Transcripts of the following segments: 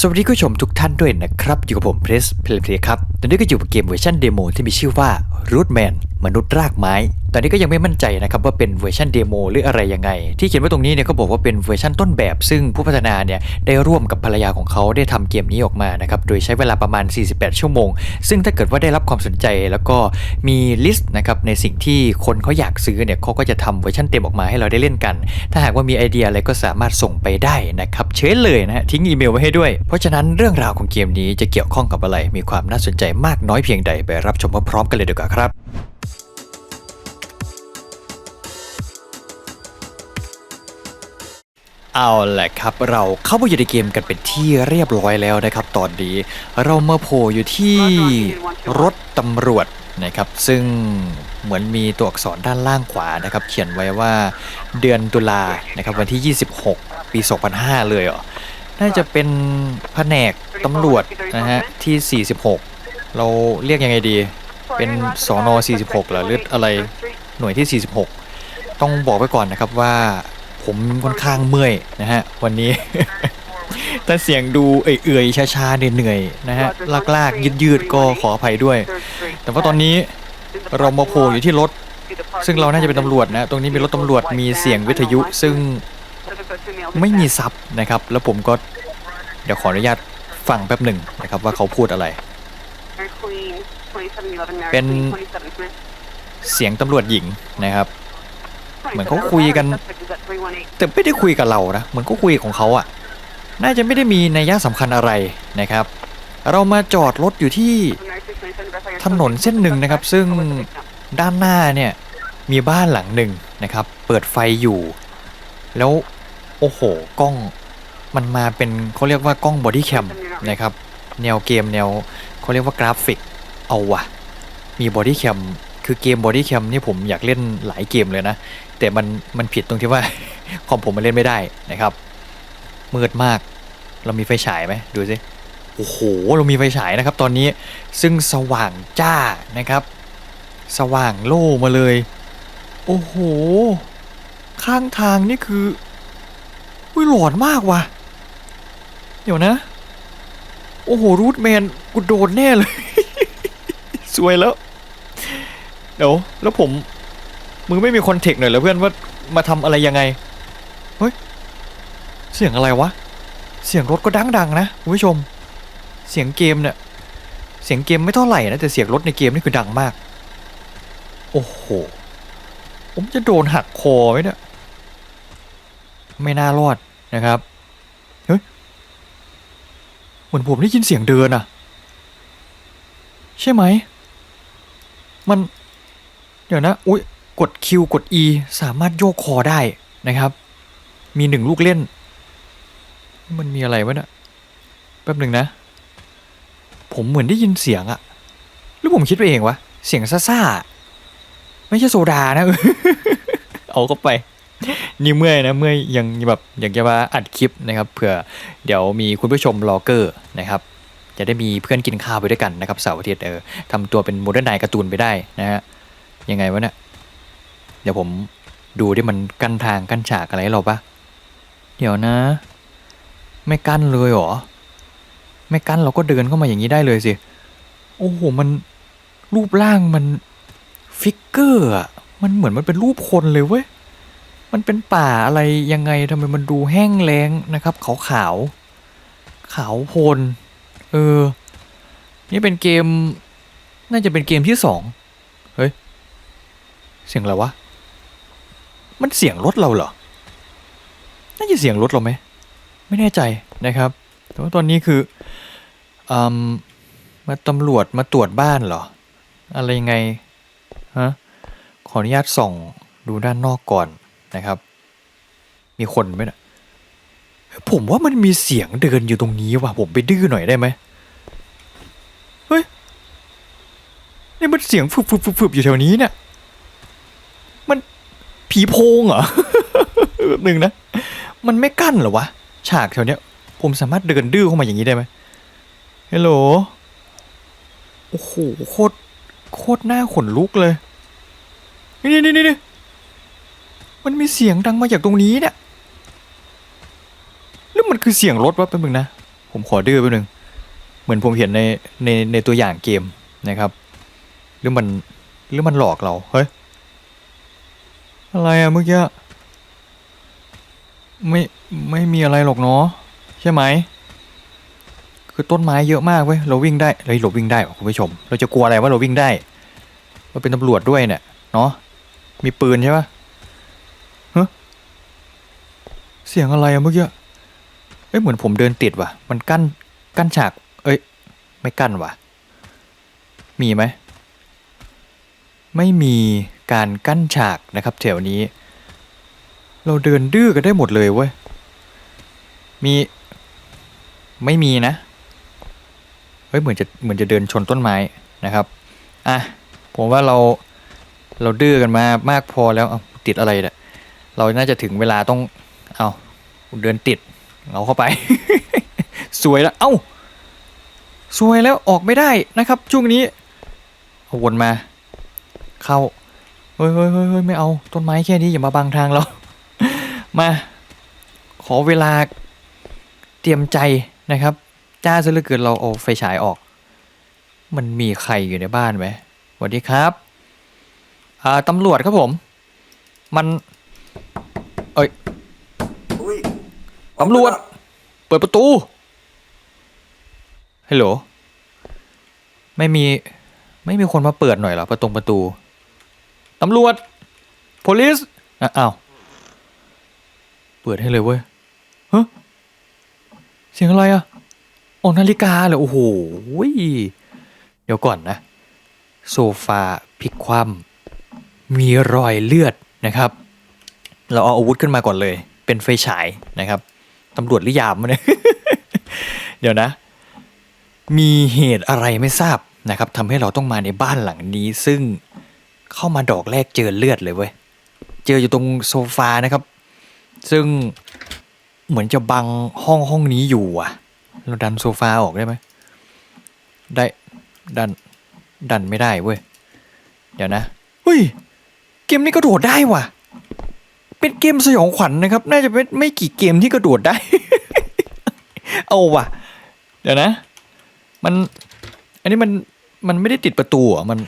สวัสดีคุณผู้ชมทุกท่านด้วยนะครับ อยู่กับผมเพรสเพลเพลครับตอนนี้ก็อยู่กับเกมเวอร์ชันเดโมที่มีชื่อว่า Rootman มนุษย์รากไม้ ตอนนี้ก็ยังไม่มั่นใจนะครับว่าเป็นเวอร์ชันเดโมหรืออะไรยังไง ที่เขียนไว้ตรงนี้เนี่ยก็บอกว่าเป็นเวอร์ชันต้นแบบ ซึ่งผู้พัฒนาเนี่ยได้ร่วมกับภรรยาของเขาได้ทำเกมนี้ออกมานะครับ โดยใช้เวลาประมาณ 48 ชั่วโมง ซึ่งถ้าเกิดว่าได้รับความสนใจแล้วก็มีลิสต์นะครับในสิ่งที่คนเขาอยากซื้อเนี่ยเขาก็จะทำเวอร์ชันเต็มออกมาให้เราได้เล่นกัน ถ้าหากว่ามีไอเดียอะไรก็สามารถส่งไปได้นะครับเชิญเลยนะฮะทิ้งอีเมลไว้ให้ด้วย เพราะฉะนั้นเรื่องราวของเกมนี้จะเกี่ยวข้องกับอะไร มีความน่าสนใจมากน้อยเพียงใดไปรับชมพร้อมๆกันเลยดีกว่าครับ เอาแหละครับเราเข้ามาอยู่ในเกมกันเป็นที่เรียบร้อยแล้วนะครับ ตอนนี้เรามาโผล่อยู่ที่รถตำรวจนะครับ ซึ่งเหมือนมีตัวอักษรด้านล่างขวานะครับ เขียนไว้ว่าเดือนตุลานะครับวันที่ 26 ปี 2005 เลยเหรอน่าจะเป็นแผนกตำรวจนะฮะที่ 46 เราเรียกยังไงดี เป็นสอนอ46เหรอหรืออะไรหน่วยที่ 46 ต้องบอกไว้ก่อนนะครับว่า ผมค่อนข้างเมื่อยนะฮะ วันนี้แต่เสียงดูเอื่อยๆช้าๆเหนื่อยๆนะฮะ ลากๆ ยืดๆ ก็ขออภัยด้วย แต่ว่าตอนนี้เรามาโผล่อยู่ที่รถ ซึ่งเราน่าจะเป็นตำรวจนะ ตรงนี้มีรถตำรวจมีเสียงวิทยุซึ่งไม่มีซับนะครับ แล้วผมก็เดี๋ยวขออนุญาตฟังแป๊บหนึ่งนะครับว่าเขาพูดอะไร เป็นเสียงตำรวจหญิงนะครับ เหมือนเขาคุยกัน แต่ไม่ได้คุยกับเรานะเหมือนก็คุยของเขาอะน่าจะไม่ได้มีนัยยะสำคัญอะไรนะครับ เรามาจอดรถอยู่ที่ถนนเส้นหนึ่งนะครับ ซึ่งด้านหน้าเนี่ยมีบ้านหลังหนึ่งนะครับ เปิดไฟอยู่ แล้วโอ้โหกล้องมันมาเป็นเขาเรียกว่ากล้องบอดี้แคมนะครับ แนวเกมแนวเขาเรียกว่ากราฟิกเอาวะมีบอดี้แคม คือเกมบอดี้แคมนี่ผมอยากเล่นหลายเกมเลยนะ แต่มันมันผิดตรงที่ว่า คอมผมมันเล่นไม่ได้นะครับ มืดมาก เรามีไฟฉายไหมดูสิโอ้โห เรามีไฟฉายนะครับ ตอนนี้ซึ่งสว่างจ้านะครับ สว่างโล่มาเลย โอ้โห ข้างทางนี่คืออุ้ยหลอนมากว่ะ เดี๋ยวนะ โอ้โห รูทแมนกูโดนแน่เลย สวยแล้ว เดี๋ยวแล้วผมมึงไม่มีคอนเทกต์หน่อยเหรอเพื่อนว่ามาทำอะไรยังไงเฮ้ยเสียงอะไรวะ เสียงรถก็ดังๆนะคุณผู้ชม เสียงเกมเนี่ยเสียงเกมไม่เท่าไหร่นะแต่เสียงรถในเกมนี่คือดังมาก โอ้โหผมจะโดนหักคอไหมเนี่ยไม่น่ารอดนะครับเฮ้ยเหมือนผมได้ยินเสียงเดินอะใช่ไหมมัน เดี๋ยวนะ อุ้ยกด Q กด E สามารถโยกคอได้นะครับ มีหนึ่งลูกเล่น มันมีอะไรวะเนี่ยแป๊บหนึ่งนะ ผมเหมือนได้ยินเสียงอะหรือผมคิดไปเองวะ เสียงซ่าๆ ไม่ใช่โซดานะ เอาเข้าไปนี่เมื่อยนะเมื่อยยังแบบอยากจะมาอัดคลิปนะครับเผื่อเดี๋ยวมีคุณผู้ชมรอเกอร์นะครับ จะได้มีเพื่อนกินข้าวไปด้วยกันนะครับเสาร์อาทิตย์เออทำตัวเป็นโมเดิร์นไนการ์ตูนไปได้นะฮะ ยังไงวะเนี่ย เดี๋ยวผมดูที่มันกั้นทางกั้นฉากอะไรให้เราปะเดี๋ยวนะ ไม่กั้นเลยเหรอ ไม่กั้นเราก็เดินเข้ามาอย่างนี้ได้เลยสิ โอ้โห มันรูปร่างมันฟิกเกอร์อะมันเหมือนมันเป็นรูปคนเลยเว้ย มันเป็นป่าอะไรยังไงทำไมมันดูแห้งแล้งนะครับ ขาวขาวขาวโพลนเออ นี่เป็นเกม น่าจะเป็นเกมที่สอง เสียงอะไรวะ มันเสียงรถเราเหรอ น่าจะเสียงรถเราไหม ไม่แน่ใจนะครับ แต่ว่าตอนนี้คืออมมาตำรวจมาตรวจบ้านเหรอ อะไรยังไง ฮะ ขออนุญาตส่องดูด้านนอกก่อนนะครับ มีคนไหมนะผมว่ามันมีเสียงเดินอยู่ตรงนี้ว่ะ ผมไปดื้อหน่อยได้ไหมเฮ้ย นี่มันเสียงฟึบฟึบฟึบฟึบอยู่แถวนี้เนี่ย มันผีโพงเหรอแบบหนึ่งนะ มันไม่กั้นเหรอวะ ฉากแถวเนี้ย ผมสามารถเดินดื้อเข้ามาอย่างนี้ได้ไหมฮัลโหล โอ้โห โคตร โคตรหน้าขนลุกเลย นี่นี่นี่นี่มันมีเสียงดังมาจากตรงนี้เนี่ยแล้วมันคือเสียงรถวะเป็นมึงนะ ผมขอดื้อแป๊บนึง เหมือนผมเห็นในในในตัวอย่างเกมนะครับ หรือมันหรือมันหลอกเรา เฮ้ย อะไรอะเมื่อกี้ไม่ไม่มีอะไรหรอกเนาะใช่ไหม คือต้นไม้เยอะมากเว้ยเราวิ่งได้เฮ้ยเราวิ่งได้คุณผู้ชม เราจะกลัวอะไรว่าเราวิ่งได้เราเป็นตำรวจด้วยเนี่ยเนาะมีปืนใช่ปะฮะเสียงอะไรอะเมื่อกี้เอ้ยเหมือนผมเดินติดว่ะ มันกั้นกั้นฉาก เอ้ย ไม่กั้นว่ะ มีไหม ไม่มี การกั้นฉากนะครับแถวนี้ เราเดินดื้อกันได้หมดเลยเว้ย มีไม่มีนะ เฮ้ยเหมือนจะเหมือนจะเดินชนต้นไม้นะครับ อะผมว่าเราเราดื้อกันมามากพอแล้วเอาติดอะไรเนี่ยเราน่าจะถึงเวลาต้อง เอาเดินติดเอาเข้าไป สวยแล้ว เอ้า สวยแล้วออกไม่ได้นะครับ ช่วงนี้วนมา เข้า เฮ้ยเฮ้ยเฮ้ยเฮ้ยไม่เอาต้นไม้แค่นี้อย่ามาบังทางเรา มา ขอเวลาเตรียมใจนะครับ จ้าซะเหลือเกินเราเอาไฟฉายออก มันมีใครอยู่ในบ้านไหมสวัสดีครับอ่าตำรวจครับผม มันอุ้ยตำรวจ เปิดประตูฮัลโหลไม่มี ไม่มีคนมาเปิดหน่อยเหรอประตงประตู ตำรวจ police อ้าว เปิดให้เลยเว้ยฮะเสียงอะไรอะออนาฬิกาเหรอโอ้โห เดี๋ยวก่อนนะ โซฟาพลิกคว่ำมีรอยเลือดนะครับ เราเอาอาวุธขึ้นมาก่อนเลย เป็นไฟฉายนะครับตำรวจหรือยามเนี่ยเดี๋ยวนะ มีเหตุอะไรไม่ทราบนะครับทำให้เราต้องมาในบ้านหลังนี้ซึ่ง เข้ามาดอกแรกเจอเลือดเลยเว้ย เจออยู่ตรงโซฟานะครับ ซึ่งเหมือนจะบังห้องห้องนี้อยู่อะ เราดันโซฟาออกได้ไหม ได้ ดัน ดันไม่ได้เว้ย เดี๋ยวนะ เฮ้ย เกมนี้กระโดดได้ว่ะ เป็นเกมสยองขวัญนะครับ น่าจะเป็นไม่กี่เกมที่กระโดดได้ เอาว่ะ เดี๋ยวนะ มัน อันนี้มัน มันไม่ได้ติดประตูอะ มัน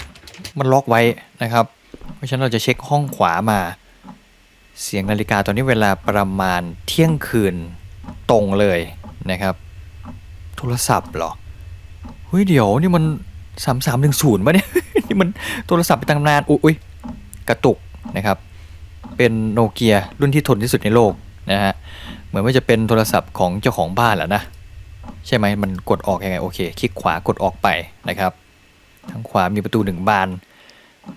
มันล็อกไว้นะครับ เพราะฉะนั้นเราจะเช็คห้องขวามา เสียงนาฬิกาตอนนี้เวลาประมาณเที่ยงคืนตรงเลยนะครับ โทรศัพท์เหรอเฮ้ยเดี๋ยวนี่มันสามสามหนึ่งศูนย์ป่ะเนี่ยนี่มันโทรศัพท์ไปตั้งนานอุ๊ยกระตุกนะครับ เป็นโนเกียรุ่นที่ทนที่สุดในโลกนะฮะเหมือนว่าจะเป็นโทรศัพท์ของเจ้าของบ้านแหละนะ ใช่ไหมมันกดออกยังไงโอเค คลิกขวากดออกไปนะครับ ทางขวามีประตูหนึ่งบาน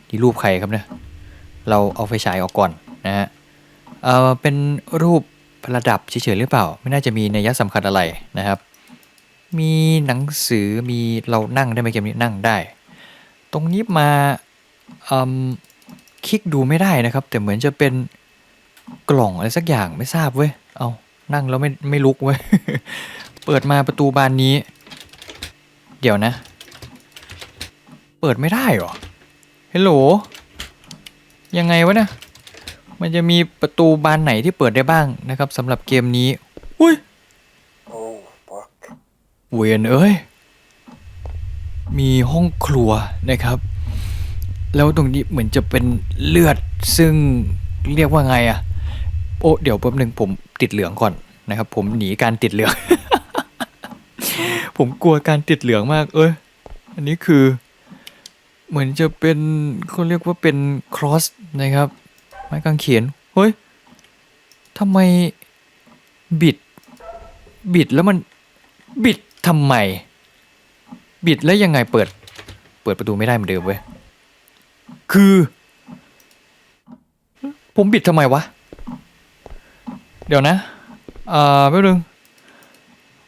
นี่รูปใครครับเนี่ยเราเอาไฟฉายออกก่อนนะฮะเออเป็นรูประดับเฉยๆหรือเปล่า ไม่น่าจะมีนัยสำคัญอะไรนะครับ มีหนังสือมีเรานั่งได้ไหมเกมนี้นั่งได้ ตรงนี้มาอืมคลิกดูไม่ได้นะครับ แต่เหมือนจะเป็นกล่องอะไรสักอย่างไม่ทราบเว้ยเอานั่งแล้วไม่ไม่ลุกเว้ยเปิดมาประตูบานนี้ เดี๋ยวนะ เปิดไม่ได้หรอฮัลโหลยังไงวะเนี่ยมันจะมีประตูบานไหนที่เปิดได้บ้างนะครับสำหรับเกมนี้อุ้ย Oh, fuck. เวียนเอ้ยมีห้องครัวนะครับ แล้วตรงนี้เหมือนจะเป็นเลือดซึ่งเรียกว่าไงอะโอ้เดี๋ยวแป๊บหนึ่งผมติดเหลืองก่อนนะครับ ผมหนีการติดเหลือง ผมกลัวการติดเหลืองมาก เอ้ยอันนี้คือ เหมือนจะเป็นเขาเรียกว่าเป็นครอสนะครับ ไม้กางเขนเฮ้ยทำไมบิด บิดแล้วมันบิดทำไม บิดแล้วยังไงเปิด เปิดประตูไม่ได้เหมือนเดิมเว้ยคือ ผมบิดทำไมวะ เดี๋ยวนะอ่าแป๊บนึง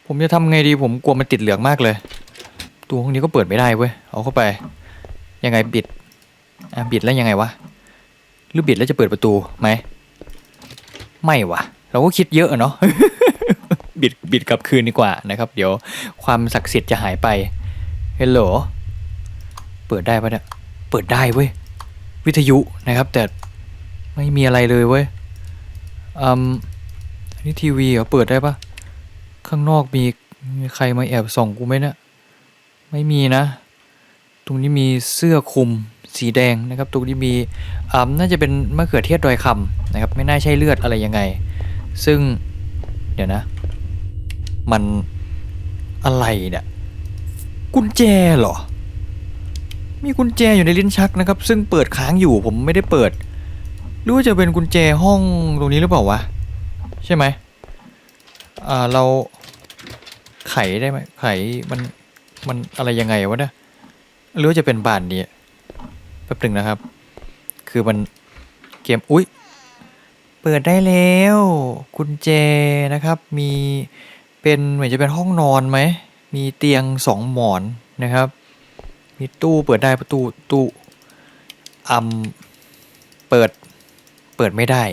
ผมจะทำไงดีผมกลัวมันติดเหลืองมากเลย ตัวห้องนี้ก็เปิดไม่ได้เว้ยเอาเข้าไป ยังไงบิดอะบิดแล้วยังไงวะหรือบิดแล้วจะเปิดประตูไหมไม่วะเราก็คิดเยอะเนาะบิดบิดกลับคืนดีกว่านะครับ เดี๋ยวความศักดิ์สิทธิ์จะหายไปเฮลโหลเปิดได้ปะเนี่ยเปิดได้เว้ยวิทยุนะครับ แต่ไม่มีอะไรเลยเว้ยอืมอันนี้ทีวีเหรอเปิดได้ปะข้างนอกมีมีใครมาแอบส่องกูไหมเนะี่ยไม่มีนะ ตรงนี้มีเสื้อคลุมสีแดงนะครับ ตรงนี้มีอ่าน่าจะเป็นมะเขือเทศดอยคำนะครับ ไม่น่าใช่เลือดอะไรยังไง ซึ่งเดี๋ยวนะ มันอะไรเนี่ยกุญแจเหรอ มีกุญแจอยู่ในลิ้นชักนะครับ ซึ่งเปิดค้างอยู่ผมไม่ได้เปิดหรือว่าจะเป็นกุญแจห้องตรงนี้หรือเปล่าวะใช่ไหมอ่าเราไขได้ไหมไขมันมันอะไรยังไงวะเนี่ย หรือว่าจะเป็นบ้านนี้แป๊บหนึ่งนะครับ คือมันเกมอุ๊ย เปิดได้แล้วกุญแจนะครับ มีเป็นเหมือนจะเป็นห้องนอนไหม มีเตียงสองหมอนนะครับ มีตู้เปิดได้ประตูตู้อืมเปิดเปิดไม่ได้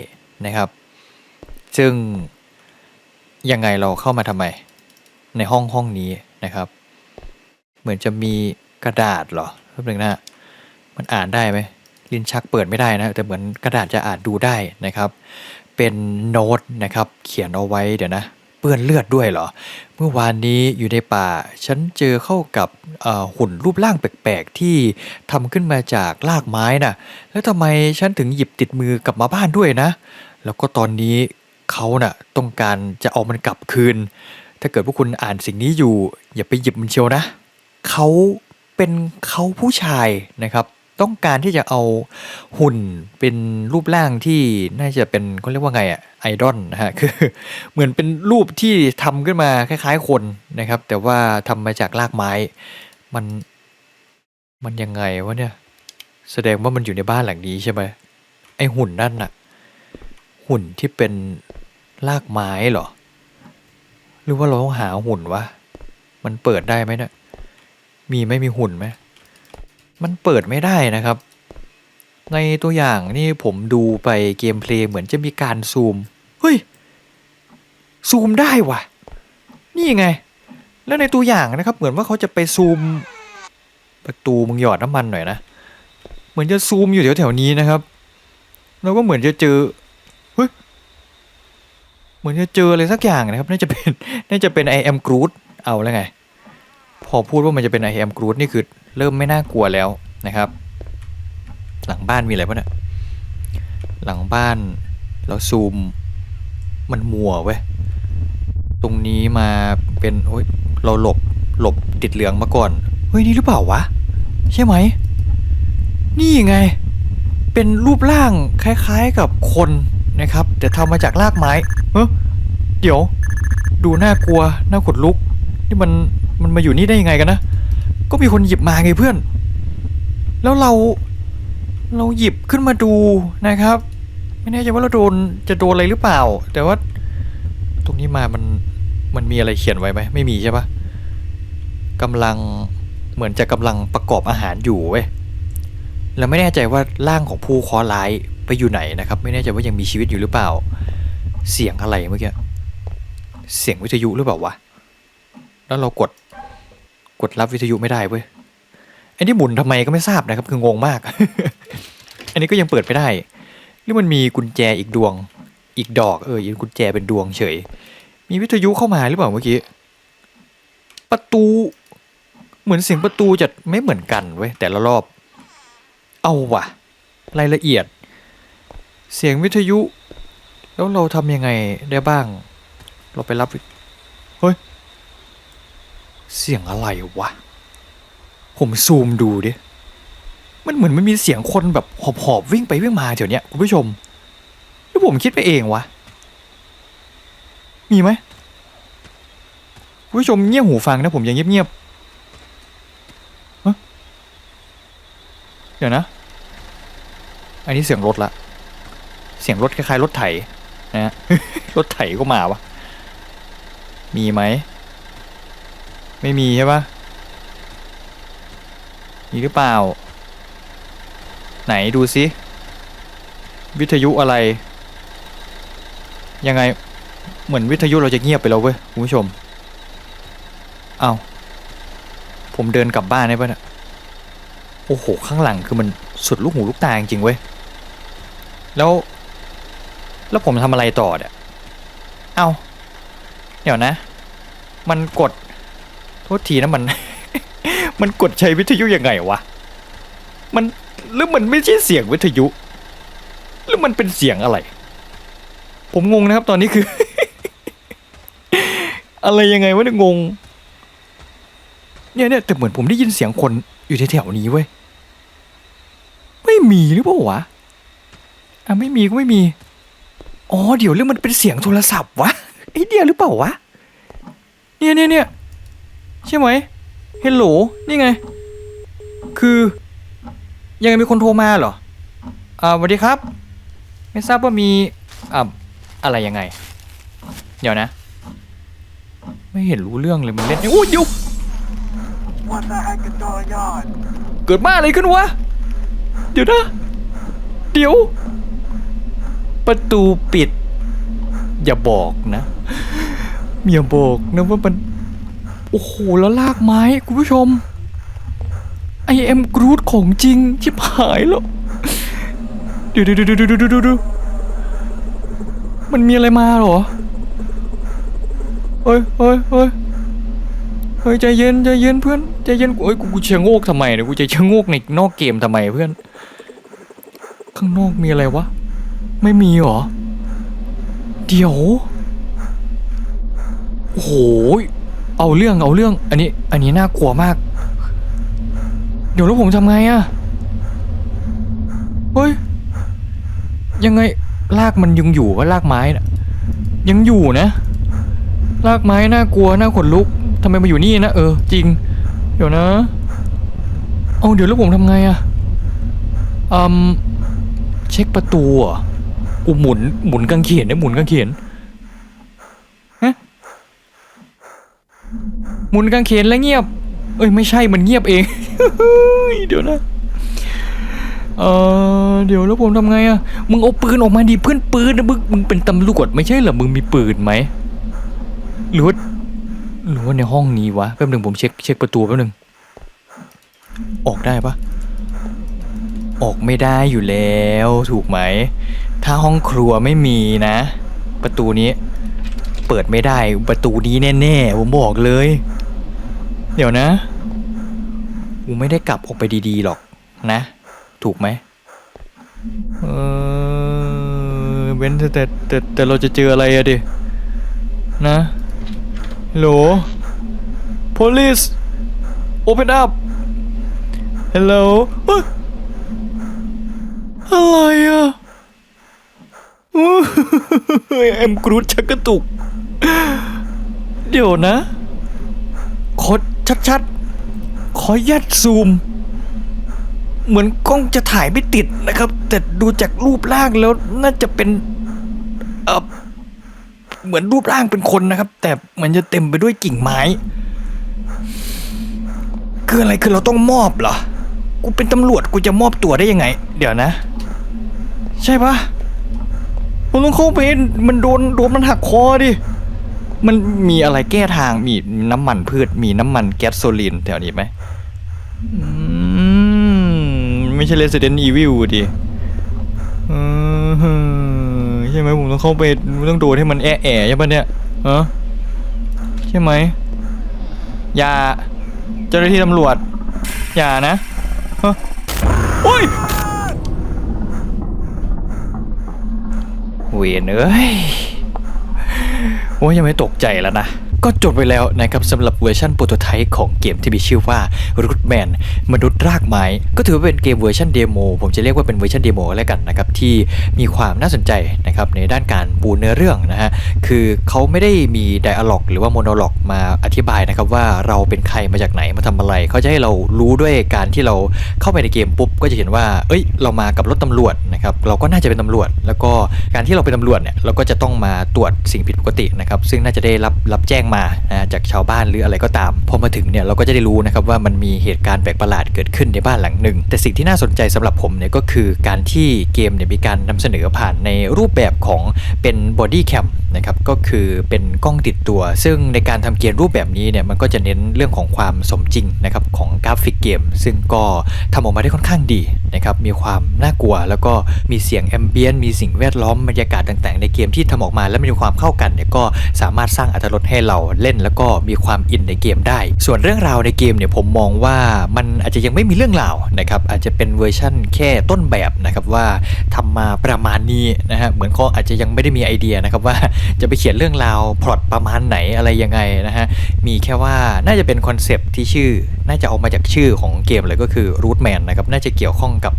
นะครับซึ่งยังไงเราเข้ามาทำไม ในห้องห้องนี้นะครับ เหมือนจะมี กระดาษเหรอแป๊บนึงนะมันอ่านได้ไหมลิ้นชักเปิดไม่ได้นะ แต่เหมือนกระดาษจะอ่านดูได้นะครับ เป็นโน้ตนะครับ เขียนเอาไว้เดี๋ยวนะ เปื้อนเลือดด้วยเหรอ เมื่อวานนี้อยู่ในป่า ฉันเจอเข้ากับหุ่นรูปร่างแปลกๆ ที่ทำขึ้นมาจากรากไม้น่ะ แล้วทำไมฉันถึงหยิบติดมือกลับมาบ้านด้วยนะ แล้วก็ตอนนี้เขาน่ะต้องการจะเอามันกลับคืน ถ้าเกิดพวกคุณอ่านสิ่งนี้อยู่ อย่าไปหยิบมันเชียวนะเขา เป็นเขาผู้ชายนะครับ ต้องการที่จะเอาหุ่นเป็นรูปร่างที่น่าจะเป็นเขาเรียกว่าไงอะไอดอลนะฮะคือเหมือนเป็นรูปที่ทำขึ้นมาคล้ายๆคนนะครับ แต่ว่าทำมาจากรากไม้ มันมันยังไงวะเนี่ย แสดงว่ามันอยู่ในบ้านหลังนี้ใช่ไหมไอหุ่นนั่นน่ะ หุ่นที่เป็นรากไม้เหรอ หรือว่าเราต้องหาหุ่นวะ มันเปิดได้ไหมเนี่ย มีไม่มีหุ่นไหมมันเปิดไม่ได้นะครับ ในตัวอย่างนี่ผมดูไปเกมเพลย์เหมือนจะมีการซูม เฮ้ย ซูมได้ว่ะ นี่ไง แล้วในตัวอย่างนะครับ เหมือนว่าเขาจะไปซูม ประตูมึงหยอดน้ำมันหน่อยนะ เหมือนจะซูมอยู่แถวๆนี้นะครับ แล้วก็เหมือนจะเจอเฮ้ยเหมือนจะเจออะไรสักอย่างนะครับ น่าจะเป็น น่าจะเป็น I am Groot เอาแล้วไง อพูดว่ามันจะเป็น I am Groot นี่คือเริ่มไม่น่ากลัวแล้วนะครับ หลังบ้านมีอะไรปะเนี่ยหลังบ้านเราซูม มันมัวเว้ยตรงนี้มาเป็นโอ้ยเราหลบหลบติดเหลืองมาก่อน เฮ้ย นี่หรือเปล่าวะ ใช่ไหม นี่ไง เป็นรูปร่างคล้ายๆกับคนนะครับ แต่ทำมาจากรากไม้เฮ้เดี๋ยว ดูน่ากลัว น่าขนลุก นี่มัน มันมาอยู่นี่ได้ยังไงกันนะ ก็มีคนหยิบมาไงเพื่อน แล้วเรา เราหยิบขึ้นมาดูนะครับ ไม่แน่ใจว่าเราโดนจะโดนอะไรหรือเปล่า แต่ว่า ตรงนี้มามันมันมีอะไรเขียนไว้ไหมไม่มีใช่ปะกำลังเหมือนจะกำลังประกอบอาหารอยู่เว้ยแล้วไม่แน่ใจว่าร่างของผู้คราะห์ร้ายไปอยู่ไหนนะครับ ไม่แน่ใจว่ายังมีชีวิตอยู่หรือเปล่า เสียงอะไรเมื่อกี้เสียงวิทยุหรือเปล่าวะแล้วเรากด กดรับวิทยุไม่ได้เว้ยอ้นี่หมุนทำไมก็ไม่ทราบนะครับ คืองงมาก อันนี้ก็ยังเปิดไม่ได้ หรือมันมีกุญแจอีกดวง อีกดอกเอออีกกุญแจเป็นดวงเฉย มีวิทยุเข้ามาหรือเปล่าเมื่อกี้ ประตู เหมือนเสียงประตูจะไม่เหมือนกันเว้ยแต่ละรอบ เอาว่ะ รายละเอียด เสียงวิทยุ แล้วเราทำยังไงได้บ้าง เราไปรับ เฮ้ย เสียงอะไรวะ ผมซูมดูดิ มันเหมือนมันมีเสียงคนแบบหอบๆวิ่งไปวิ่งมาแถวเนี้ยคุณผู้ชม หรือผมคิดไปเองวะ มีไหมคุณผู้ชมเงี่ยหูฟังนะผมยังเงียบๆเดี๋ยวนะ อันนี้เสียงรถละ เสียงรถคล้ายๆรถไถนะฮะ รถไถก็มาวะ มีไหม ไม่มีใช่ปะมีหรือเปล่า ไหนดูซิวิทยุอะไร ยังไงเหมือนวิทยุเราจะเงียบไปแล้วเว้ยคุณผู้ชม เอาผมเดินกลับบ้านได้ปะเนี่ยโอ้โห ข้างหลังคือมันสุดลูกหูลูกตาจริงเว้ย แล้ว แล้วผมทำอะไรต่อเนี่ย เอาเดี๋ยวนะ มันกด ษทีนะมัน มันกดใช้วิทยุยังไงวะ มันหรือมันไม่ใช่เสียงวิทยุ หรือมันเป็นเสียงอะไร ผมงงนะครับตอนนี้คือ อะไรยังไงวะเนี่ยงง เนี่ยเนี่ยแต่เหมือนผมได้ยินเสียงคนอยู่แถวๆนี้เว้ย ไม่มีหรือเปล่าวะ อะไม่มีก็ไม่มี อ๋อเดี๋ยวเรื่องมันเป็นเสียงโทรศัพท์วะไอเดียหรือเปล่าวะ เนี่ยเนี่ยเนี่ย ใช่ไหมเฮลโหลนี่ไง คือยังไงมีคนโทรมาเหรอ อ่าสวัสดีครับ ไม่ทราบว่ามี อ่าอะไรยังไง เดี๋ยวนะ ไม่เห็นรู้เรื่องเลยมันเล่นโอ้ยยว What the heck is going on? เกิดมาอะไรขึ้นวะ เดี๋ยวนะ เดี๋ยว ประตูปิด อย่าบอกนะอย่าบอกนะว่ามัน โอ้โห แล้วลากไม้ คุณผู้ชมไอเอ็มกรูดของจริงชิบหายแล้วเดี๋ยวเดี๋ยวเดี๋ยวเดี๋ยวเดี๋ยวเดี๋ยวมันมีอะไรมาหรอเฮ้ยเฮ้ยเฮ้ยเฮ้ยใจเย็นใจเย็นเพื่อนใจเย็นเอ้ยกูเชียงโงกทำไมเนี่ยกูจะเชียงโงกในนอกเกมทำไมเพื่อน ข้างนอกมีอะไรวะ ไม่มีหรอ เดี๋ยวโอ้โห เอาเรื่องเอาเรื่อง อันนี้ อันนี้น่ากลัวมาก เดี๋ยวแล้วผมทำไงอะเฮ้ย ยังไงลากมันยังอยู่ว่าลากไม้น่ะยังอยู่นะ ลากไม้น่ากลัวน่าขนลุกทำไมมาอยู่นี่นะเออจริง เดี๋ยวนะเอาเดี๋ยวแล้วผมทำไงอะอืมเช็คประตูอะกูหมุนหมุนกางเขนได้หมุนกางเขนฮะ หมุนกางเขนแล้วเงียบ เอ้ยไม่ใช่มันเงียบเอง เดี๋ยวนะเออเดี๋ยวแล้วผมทำไงอะมึงเอาปืนออกมาดิเพื่อนปืนนะมึงมึงเป็นตำรวจไม่ใช่เหรอมึงมีปืนไหมหรือว่าหรือว่าในห้องนี้วะแป๊บหนึ่งผมเช็คเช็คประตูแป๊บหนึ่งออกได้ปะออกไม่ได้อยู่แล้ว ถูกไหม ถ้าห้องครัวไม่มีนะ ประตูนี้ เปิดไม่ได้ ประตูนี้แน่ๆผมบอกเลย เดี๋ยวนะกูไม่ได้กลับออกไปดีๆหรอกนะ ถูกไหมเออเว้นแต่แต่แต่แต่เราจะเจออะไรอะดิ นะฮัลโหล police open up hello อะไรอะเอ็มกรูดชักกระตุก เดี๋ยวนะ ขอชัดๆ ขอยัดซูม เหมือนกล้องจะถ่ายไม่ติดนะครับ แต่ดูจากรูปร่างแล้วน่าจะเป็นเออเหมือนรูปร่างเป็นคนนะครับ แต่มันจะเต็มไปด้วยกิ่งไม้ คืออะไรคือเราต้องมอบเหรอ กูเป็นตำรวจกูจะมอบตัวได้ยังไง เดี๋ยวนะ ใช่ปะผมต้องเข้าไปมันโดนโดนมันหักคอดิ มันมีอะไรแก้ทางมีน้ำมันพืช มีน้ำมันแก๊สโซลีนแถวนี้ไหมอืมไม่ใช่ Resident Evil ดิเออใช่ไหมผมต้องเข้าไปต้องดนให้มันแอะแอะใช่ปะเนี่ยเออใช่ไหมอย่าเจ้าหน้าที่ตำรวจ อย่านะเฮ้ยโอ้ยเวนเอ้ย โอ้ยยังไม่ตกใจแล้วนะ ก็จบไปแล้วนะครับสำหรับเวอร์ชันโปรโตไทป์ของเกมที่มีชื่อว่า Rootman มนุษย์รากไม้ ก็ถือว่าเป็นเกมเวอร์ชันเดโมผมจะเรียกว่าเป็นเวอร์ชันเดโมแล้วกันนะครับ ที่มีความน่าสนใจนะครับในด้านการปูเนื้อเรื่องนะฮะ คือเขาไม่ได้มีไดอะล็อกหรือว่าโมโนล็อกมาอธิบายนะครับว่าเราเป็นใครมาจากไหนมาทำอะไร เขาจะให้เรารู้ด้วยการที่เราเข้าไปในเกมปุ๊บก็จะเห็นว่า เอ้ย เรามากับรถตำรวจนะครับเราก็น่าจะเป็นตำรวจ แล้วก็การที่เราเป็นตำรวจเนี่ยเราก็จะต้องมาตรวจสิ่งผิดปกตินะครับซึ่งน่าจะได้รับรับแจ้งมานะจากชาวบ้านหรืออะไรก็ตามพอมาถึงเนี่ยเราก็จะได้รู้นะครับว่ามันมีเหตุการณ์แปลกประหลาดเกิดขึ้นในบ้านหลังหนึ่ง แต่สิ่งที่น่าสนใจสำหรับผมเนี่ยก็คือการที่เกมเนี่ยมีการนำเสนอผ่านในรูปแบบของเป็นบอดี้แคมนะครับก็คือเป็นกล้องติดตัว ซึ่งในการทำเกมรูปแบบนี้เนี่ยมันก็จะเน้นเรื่องของความสมจริงนะครับของกราฟิกเกม ซึ่งก็ทำออกมาได้ค่อนข้างดีนะครับมีความน่ากลัว แล้วก็มีเสียงแอมเบียนมีสิ่งแวดล้อมบรรยากาศต่างๆ ในเกมที่ทำออกมาแล้วมีความเข้ากันเนี่ยก็สามารถสร้างอรรถรสให้เราเล่นแล้วก็มีความอินในเกมได้ ส่วนเรื่องราวในเกมเนี่ยผมมองว่ามันอาจจะยังไม่มีเรื่องราวนะครับอาจจะเป็นเวอร์ชั่นแค่ต้นแบบนะครับว่าทำมาประมาณนี้นะฮะเหมือนเขาอาจจะยังไม่ได้มีไอเดียนะครับว่าจะไปเขียนเรื่องราวพล็อตประมาณไหนอะไรยังไงนะฮะมีแค่ว่าน่าจะเป็นคอนเซปต์ที่ชื่อน่าจะเอามาจากชื่อของเกมเลยก็คือ Rootman นะครับน่าจะเกี่ยวข้องกับ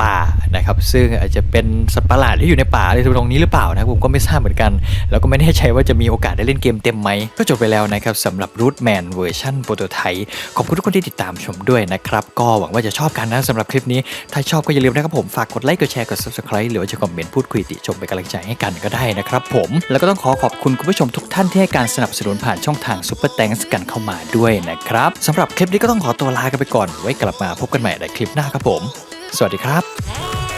ป่านะครับซึ่งอาจจะเป็นสัตว์ประหลาดที่อยู่ในป่าอะไรตรงนี้หรือเปล่านะผมก็ไม่ทราบเหมือนกัน แล้วก็ไม่แน่ใจว่าจะมีโอกาสได้เล่นเกมเต็มไหมก็จบไปแล้วนะครับสำหรับ Rootman เวอร์ชันโปรโตไทป์ขอบคุณทุกคนที่ติดตามชมด้วยนะครับ ก็หวังว่าจะชอบกันนะสำหรับคลิปนี้ ถ้าชอบก็อย่าลืมนะครับผม ฝากกดไลค์กดแชร์กด subscribe หรือว่าจะคอมเมนต์พูดคุยติชมเป็นกำลังใจให้กันก็ได้นะครับผม แล้วก็ต้องขอขอบคุณคุณผู้ชมทุกท่านที่ให้การสนับสนุนผ่านช่องทาง Super Thanks กันเข้ามาด้วยนะครับสำหรับคลิปนี้ก็ต้องขอตัวลากันไปก่อน ไว้กลับมาพบกันใหม่ในคลิปหน้าครับผม สวัสดีครับ